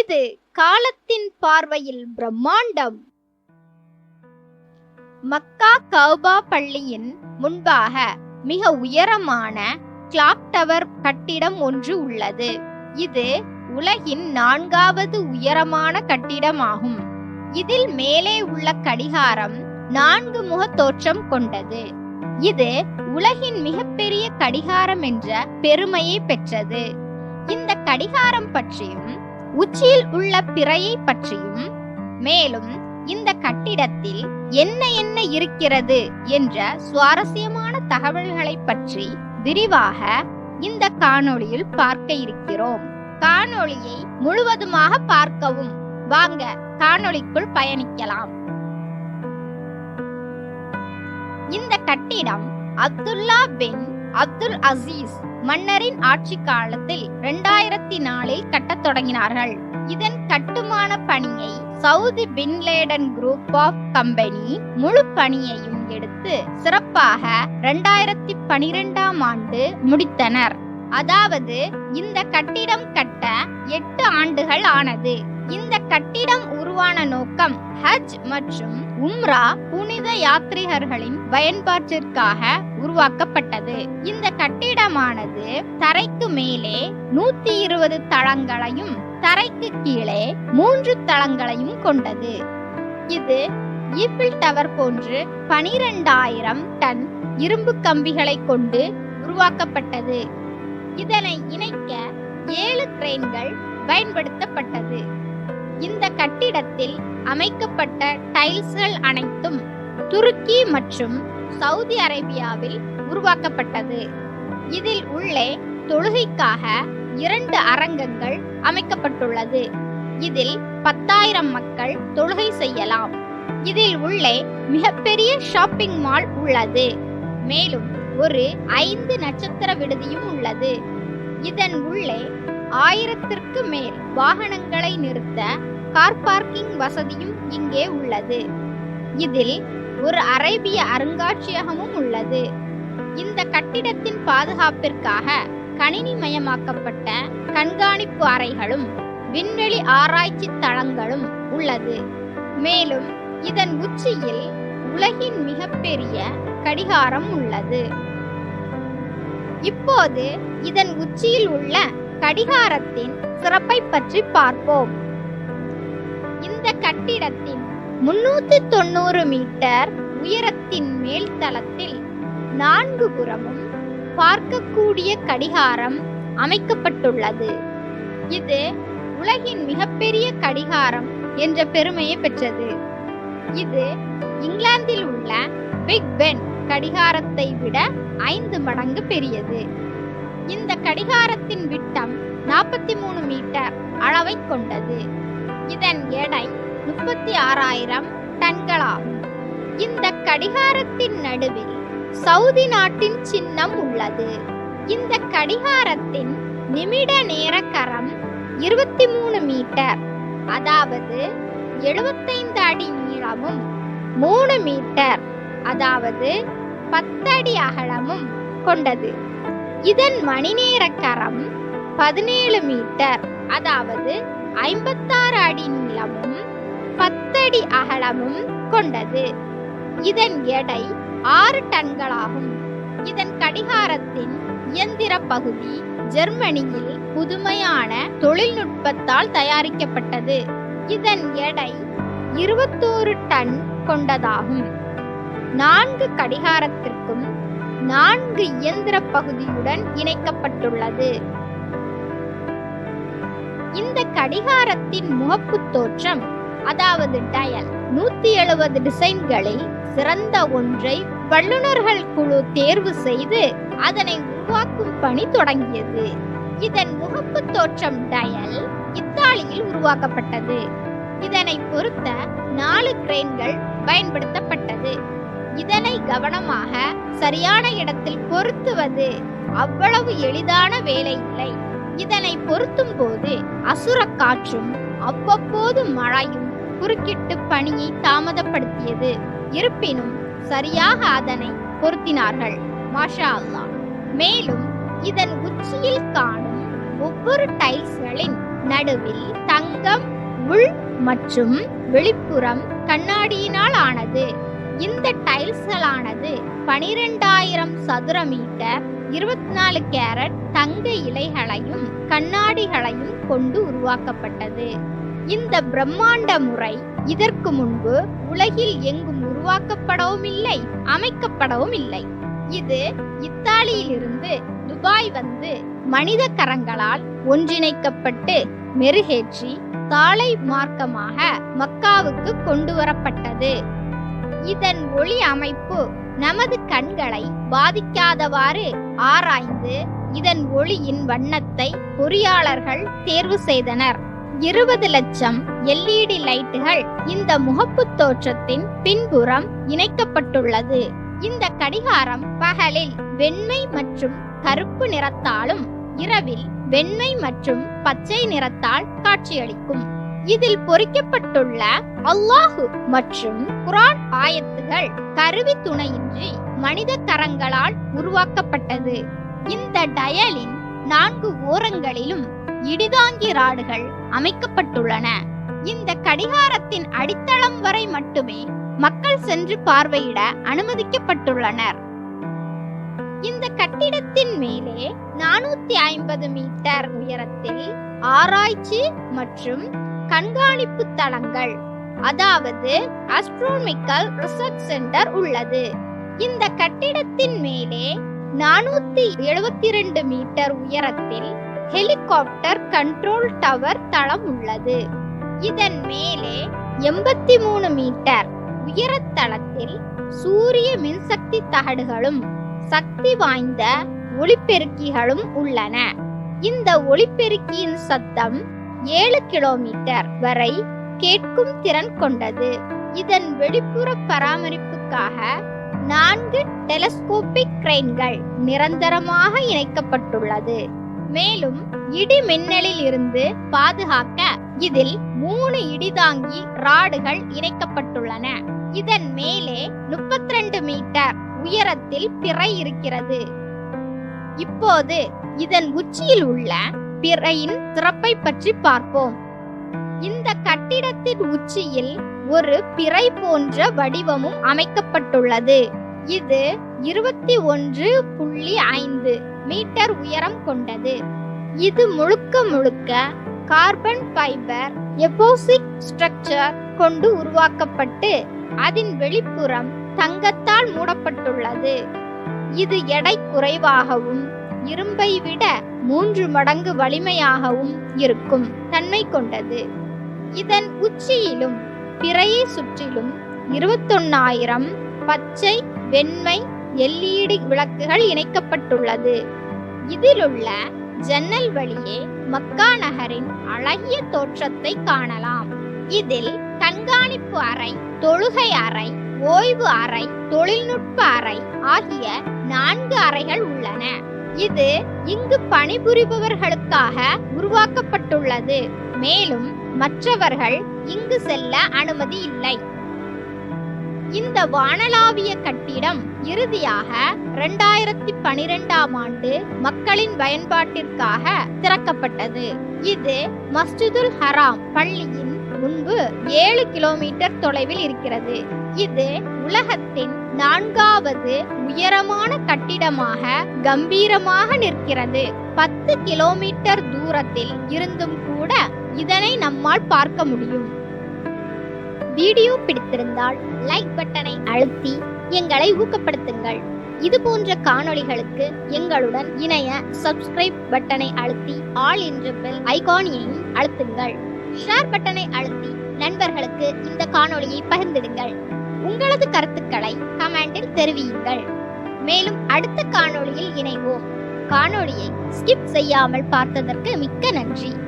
இது காலத்தின் பார்வையில் பிரம்மாண்டம். மக்கா கௌபா பள்ளியின் முன்பாக மிக உயரமான கிளாக் டவர் கட்டிடம் ஒன்று உள்ளது. இது உலகின் நான்காவது உயரமான கட்டிடமாகும். இதில் மேலே உள்ள கடிகாரம் நான்கு முக தோற்றம் கொண்டது. இது உலகின் மிகப்பெரிய கடிகாரம் என்ற பெருமையை பெற்றது. இந்த கடிகாரம் பற்றியும் உச்சியில் உள்ள பிறையை பற்றியும் மேலும் இந்த கட்டிடத்தில் என்ன என்ன இருக்கிறது என்ற சுவாரஸ்யமான தகவல்களை பற்றி விரிவாக இந்த காணொளியில் பார்க்க இருக்கிறோம். காணொளியை முழுவதுமாக பார்க்கவும். வாங்க காணொளிக்குள் பயணிக்கலாம். இந்த கட்டிடம் அப்துல்லா பின் அப்துல் அசீஸ் மன்னரின் ஆட்சி காலத்தில் இரண்டாயிரத்தி நாலில் கட்டத் தொடங்கினார்கள். இதன் கட்டுமான பணியை Saudi Binladin group of company முழு பணியையும் எடுத்து சிறப்பாக இரண்டாயிரத்தி பனிரெண்டாம் ஆண்டு முடித்தனர். அதாவது இந்த கட்டிடம் கட்ட எட்டு ஆண்டுகள் ஆனது. இந்த கட்டிடம் உருவான நோக்கம் ஹஜ் மற்றும் உம்ரா புனித யாத்ரிகர்களின் பயன்பாட்டிற்காக உருவாக்கப்பட்டது. இந்த கட்டிடமானது தரைக்கு மேலே நூத்தி இருபது தளங்களையும் தரைக்கு கீழே மூன்று தளங்களையும் கொண்டது. இது ஈஃபில் டவர் போன்று பனிரெண்டாயிரம் டன் இரும்பு கம்பிகளை கொண்டு உருவாக்கப்பட்டது. இதனை இணைக்க ஏழு கிரெயின்கள் பயன்படுத்தப்பட்டது. இந்த கட்டிடத்தில் அமைக்கப்பட்ட டைல்ஸ்கள் அனைத்தும் துருக்கி மற்றும் சவுதி அரேபியாவில் உருவாக்கப்பட்டது. இதில் உள்ளே தொழுகைக்காக இரண்டு அரங்கங்கள் அமைக்கப்பட்டுள்ளது. இதில் பத்தாயிரம் மக்கள் தொழுகை செய்யலாம். இதில் உள்ளே மிகப்பெரிய ஷாப்பிங் மால் உள்ளது. மேலும் ஒரு ஐந்து நட்சத்திர விடுதியும் உள்ளது. இதன் உள்ளே ஆயிரத்திற்கு மேல் வாகனங்களை நிறுத்த கார் பார்க்கிங் வசதியும் இங்கே உள்ளது. இதில் ஒரு அரேபிய அருங்காட்சியகமும் உள்ளது. இந்த கட்டிடத்தின் பாதுகாப்பிற்காக கணினிமயமாக்கப்பட்ட கண்காணிப்பு அறைகளும் விண்வெளி ஆராய்ச்சி தளங்களும் உள்ளது. மேலும் இதன் உச்சியில் உலகின் மிகப்பெரிய கடிகாரம் உள்ளது. இப்போது இதன் உச்சியில் உள்ள கடிகாரத்தின் சிறப்பை பற்றி பார்ப்போம். இந்த கட்டிடத்தின் முன்னூத்தி தொண்ணூறு மீட்டர் உயரத்தின் மேல் தளத்தில் நான்கு புறமும் பார்க்கக்கூடிய கடிகாரம் அமைக்கப்பட்டுள்ளது. இது உலகின் மிகப்பெரிய கடிகாரம் என்ற பெருமையை பெற்றது. இது இங்கிலாந்தில் உள்ள பிக் பென் கடிகாரத்தை விட ஐந்து மடங்கு பெரியது. இந்த கடிகாரத்தின் விட்டம் நாற்பத்தி மூணு மீட்டர் அளவை கொண்டது. இதன் எடை முப்பத்தி ஆறாயிரம் டன்களாகும். இந்த கடிகாரத்தின் நடுவில் சவுதி நாட்டின் சின்னம் உள்ளது. இந்த கடிகாரத்தின் நிமிட நேர கரம் இருபத்தி மூணு மீட்டர். அதாவது எழுபத்தைந்து அடி நீளமும் மூணு மீட்டர். அதாவது பத்தடி அகலமும் கொண்டது. இதன் மணிநேர கரம் பதினேழு மீட்டர். அதாவது ஐம்பத்தாறு அடி நீளமும் பத்தடி அகலமும் கொண்டது. இதன் எடை ஆறு டன்களாகும். இதன் கடிகாரத்தின் இயந்திர பகுதி ஜெர்மனியில் புதுமையான தொழில்நுட்பத்தால் தயாரிக்கப்பட்டது. இதன் எடை இருபத்தோரு டன் கொண்டதாகும். நான்கு கடிகாரத்திற்கும் நான்கு இயந்திர பகுதியுடன் இணைக்கப்பட்டுள்ளது. இந்த கடிகாரத்தின் முகப்பு தோற்றம் அதாவது டயல் நூத்தி எழுபது டிசைன்களில் சிறந்த ஒன்றை வல்லுநர்கள் குழு தேர்வு செய்து அதனை உருவாக்கும் பணி தொடங்கியது. இதன் முகப்பு தோற்றம் டயல் இத்தாலியில் உருவாக்கப்பட்டது. இதனை பொருத்த நாலு கிரெயின்கள் பயன்படுத்தப்பட்டது. இதனை கவனமாக சரியான இடத்தில் பொருத்துவது அவ்வளவு எளிதான வேலை இல்லை இதனை பொருத்தும் போது அசுர காற்றும் அவ்வப்போது மழையும் குறுக்கிட்டு பணியை தாமதப்படுத்தியது. இருப்பினும் சரியாக அதனை பொருத்தினார்கள். மாஷா அல்லா மேலும் இதன் உச்சியில் காணும் ஒவ்வொரு டைல்ஸ்களின் நடுவில் தங்கம் உள் மற்றும் வெளிப்புறம் கண்ணாடியினால் ஆனது. இந்த டைல்ஸ்களானது பனிரெண்டாயிரம் சதுர மீட்டர் இருபத்தி நாலு கேரட் தங்க இலைகளையும் கண்ணாடிகளையும் கொண்டு உருவாக்கப்பட்டது. இந்த பிரம்மாண்ட முறை இதற்கு முன்பு உலகில் எங்கும் உருவாக்கப்படவும் இல்லை அமைக்கப்படவும் இல்லை இது இத்தாலியிலிருந்து துபாய் வந்து மனித கரங்களால் ஒன்றிணைக்கப்பட்டு மெருகேற்றி சாலை மார்க்கமாக மக்காவுக்கு கொண்டு வரப்பட்டது. இதன் ஒளி அமைப்பு நமது கண்களை பாதிக்காதவாறு ஆராய்ந்து இதன் ஒளியின் வண்ணத்தை பொறியாளர்கள் தேர்வு செய்தனர். இருபது லட்சம் எல்இடி லைட்டுகள் இந்த முகப்பு தோற்றத்தின் பின்புறம் இணைக்கப்பட்டுள்ளது. இந்த கடிகாரம் பகலில் வெண்மை மற்றும் கருப்பு நிறத்தாலும் இரவில் வெண்மை மற்றும் பச்சை நிறத்தால் காட்சியளிக்கும். இதில் பொறிக்கப்பட்டுள்ள அல்லாஹு மற்றும் குரான் ஆயத்துகள் கருவி துணையின்றி மனித கரங்களால் உருவாக்கப்பட்டது. இந்த டயலின் நான்கு ஓரங்களிலும் இடிதாங்கி ராடுகள் அமைக்கப்பட்டுள்ளன. இந்த கடிகாரத்தின் அடித்தளம் வரை மட்டுமே மக்கள் சென்று பார்வையிட அனுமதிக்கப்பட்டுள்ளனர். இந்த கட்டிடத்தின் மேலே நானூத்தி ஐம்பது மீட்டர் உயரத்தில் ஆராய்ச்சி மற்றும் கண்காணிப்பு தளங்கள். அதாவது அஸ்ட்ரோமிக்கல் ரிசர்ச் சென்டர் உள்ளது. இந்த கட்டிடத்தின் மேலே நானூத்தி எழுபத்தி ரெண்டு மீட்டர் உயரத்தில் ஹெலிகாப்டர் கண்ட்ரோல் டவர் தளம் உள்ளது. இதன் மேலே எண்பத்தி மூணு மீட்டர் உயரத்தளத்தில் சூரிய மின்சக்தி தகடுகளும் சக்தி வாய்ந்த ஒளிப்பெருக்கிகளும் உள்ளன. இந்த ஒளிப்பெருக்கியின் சத்தம் ஏழு கிலோமீட்டர் வரை கேட்கும் திறன் கொண்டது. இதன் வெளிப்புற பராமரிப்புக்காக நான்கு டெலஸ்கோபிக் கிரெயின்கள் நிரந்தரமாக இணைக்கப்பட்டுள்ளது. மேலும் இடி மின்னலில் இருந்து பாதுகாக்க இதில் மூணு இடிதாங்கி ராடுகள் இணைக்கப்பட்டுள்ளன. இதன் மேலே 32 மீட்டர் உயரத்தில் பிறை இருக்கிறது. இப்போது இதன் உச்சியில் உள்ள பிறையின் சிறப்பை பற்றி பார்ப்போம். இந்த கட்டிடத்தின் உச்சியில் ஒரு பிறை போன்ற வடிவமும் அமைக்கப்பட்டுள்ளது. இது இருபத்தி ஒன்று புள்ளி ஐந்து மீட்டர் உயரம் கொண்டது. இது முழுக்க முழுக்க கார்பன் ஃபைபர் எபோசிக் ஸ்ட்ரக்சர் கொண்டு உருவாக்கப்பட்டு அதன் வெளிப்புறம் தங்கத்தால் மூடப்பட்டுள்ளது. இது எடை குறைவாகவும் இரும்பை விட மூன்று மடங்கு வலிமையாகவும் இருக்கும் தன்மை கொண்டது. இதன் உச்சியிலும் பிறையை சுற்றிலும் இருபத்தொன்னாயிரம் பச்சை வெண்மை எல்இடி விளக்குகள் இணைக்கப்பட்டுள்ளது. இதிலுள்ள ஜன்னல் வழியே மக்கா நகரின் அழகிய தோற்றத்தை காணலாம். இதில் கண்காணிப்பு அறை தொழுகை அறை ஓய்வு அறை தொழில்நுட்ப அறை ஆகிய நான்கு அறைகள் உள்ளன. இது இங்கு பணிபுரிபவர்களுக்காக உருவாக்கப்பட்டுள்ளது. மேலும் மற்றவர்கள் இங்கு செல்ல அனுமதி இல்லை. இந்த வானளாவிய கட்டிடம் இறுதியாக இரண்டாயிரத்தி பனிரெண்டாம் ஆண்டு மக்களின் பயன்பாட்டிற்காக திறக்கப்பட்டது. இது மஸ்ஜிதுல் ஹராம் பள்ளியின் முன்பு ஏழு கிலோமீட்டர் தொலைவில் இருக்கிறது. இது உலகத்தின் நான்காவது உயரமான கட்டிடமாக கம்பீரமாக நிற்கிறது. பத்து கிலோமீட்டர் தூரத்தில் இருந்தும் கூட இதனை நம்மால் பார்க்க முடியும். வீடியோ பிடித்திருந்தால் லைக் பட்டனை அழுத்தி எங்களை ஊக்கப்படுத்துங்கள். இது போன்ற காணொளிகளுக்கு எங்களுடன் இணைய சப்ஸ்கிரைப் பட்டனை அழுத்தி ஆல் என்ற பெல் ஐகானியையும் அழுத்துங்கள். ஷேர் பட்டனை அழுத்தி நண்பர்களுக்கு இந்த காணொளியை பகிர்ந்திடுங்கள். உங்களது கருத்துக்களை கமெண்டில் தெரிவியுங்கள். மேலும் அடுத்த காணொளியில் இணைவோம். காணொளியை ஸ்கிப் செய்யாமல் பார்த்ததற்கு மிக்க நன்றி.